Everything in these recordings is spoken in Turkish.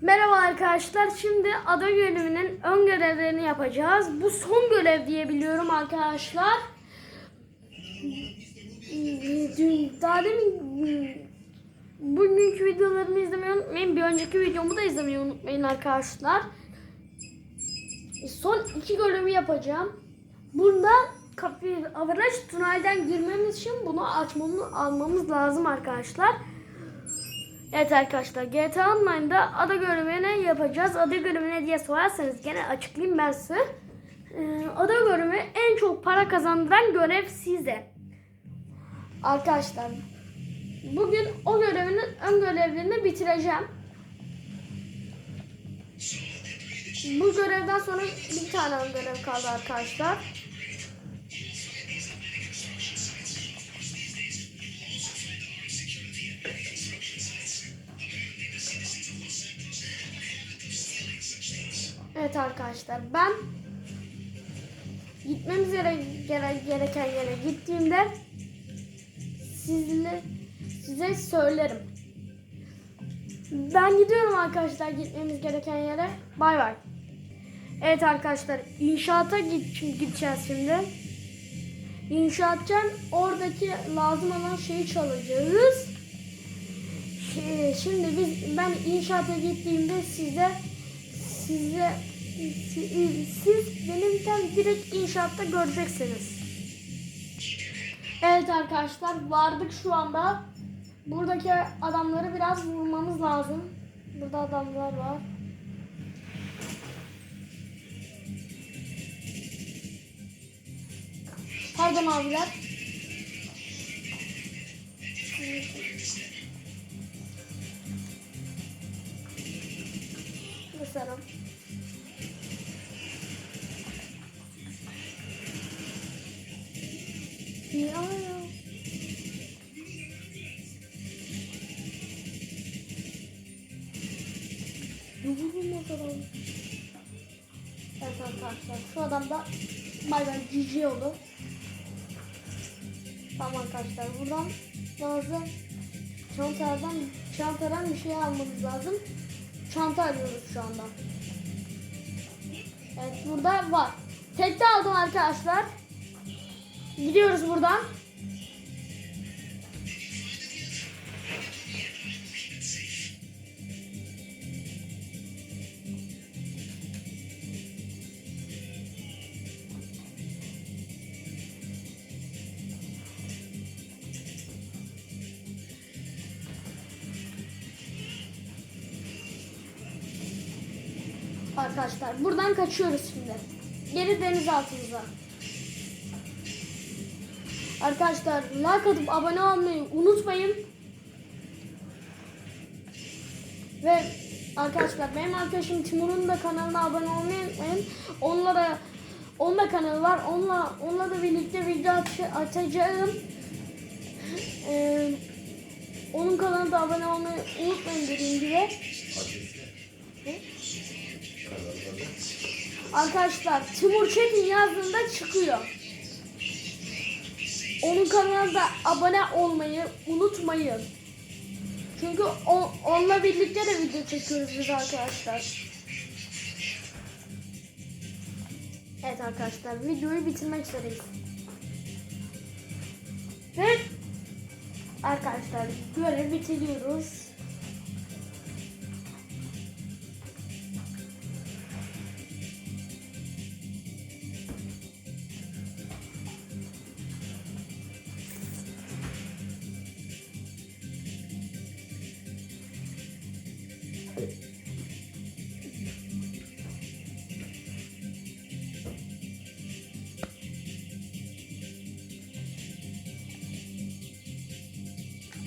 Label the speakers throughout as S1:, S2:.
S1: Merhaba arkadaşlar. Şimdi ada görevinin ön görevlerini yapacağız. Bu son görev diye biliyorum arkadaşlar. Dün, daha demin bugünkü videolarımı izlemeyi unutmayın. Bir önceki videomu da izlemeyi unutmayın arkadaşlar. Son iki görevi yapacağım. Bunda kapı avaraj tünelden girmemiz için bunu açmamız almamız lazım arkadaşlar. Evet arkadaşlar GTA Online'da ada görevini yapacağız. Ada görevi ne diye sorarsanız gene açıklayayım ben size. Ee, ada görevi en çok para kazandıran görev size. Arkadaşlar bugün o görevinin ön görevlerini bitireceğim. Bu görevden sonra bir tane görev kaldı arkadaşlar. Evet arkadaşlar ben gitmemiz yere, gere- gereken yere gittiğimde sizle size söylerim. Ben gidiyorum arkadaşlar gitmemiz gereken yere. Bay bay. Evet arkadaşlar inşaata git, gideceğiz şimdi. İnşaattan oradaki lazım olan şeyi çalacağız. Şi- Şimdi biz ben inşaata gittiğimde size size si- siz benimken direkt inşaatta göreceksiniz. Evet arkadaşlar vardık şu anda. Buradaki adamları biraz vurmamız lazım. Burada adamlar var. Pardon abiler. Mesela. Ya. Vururum. Evet arkadaşlar şu adam da bay cici oldu. Tamam arkadaşlar buradan bazı çantadan çantadan bir şey almamız lazım. Çanta arıyoruz şu anda. Evet burada var. Tekte aldım arkadaşlar. Gidiyoruz buradan. Arkadaşlar buradan kaçıyoruz şimdi. Geri denizaltımıza. Arkadaşlar like atıp abone olmayı unutmayın. Ve arkadaşlar benim arkadaşım Timur'un da kanalına abone olmayı unutmayın. Onlara onun da kanalı var. Onunla onunla da birlikte video at- atacağım. Ee, onun kanalına da abone olmayı unutmayın dediğim gibi. Arkadaşlar Timur Çetin yazdığında çıkıyor. Onun kanalına abone olmayı unutmayın. Çünkü o, onunla birlikte de video çekiyoruz biz arkadaşlar. Evet arkadaşlar videoyu bitirmek üzereyiz. Ve arkadaşlar görev bitiriyoruz.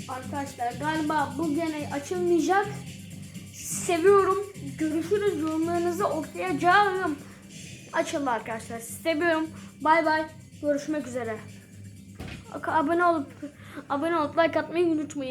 S1: Arkadaşlar galiba bu gene açılmayacak. Seviyorum. Görüşürüz. Yorumlarınızı okuyacağım. Açıldı arkadaşlar. Seviyorum. Bay bay. Görüşmek üzere. Abone olup abone olup like atmayı unutmayın.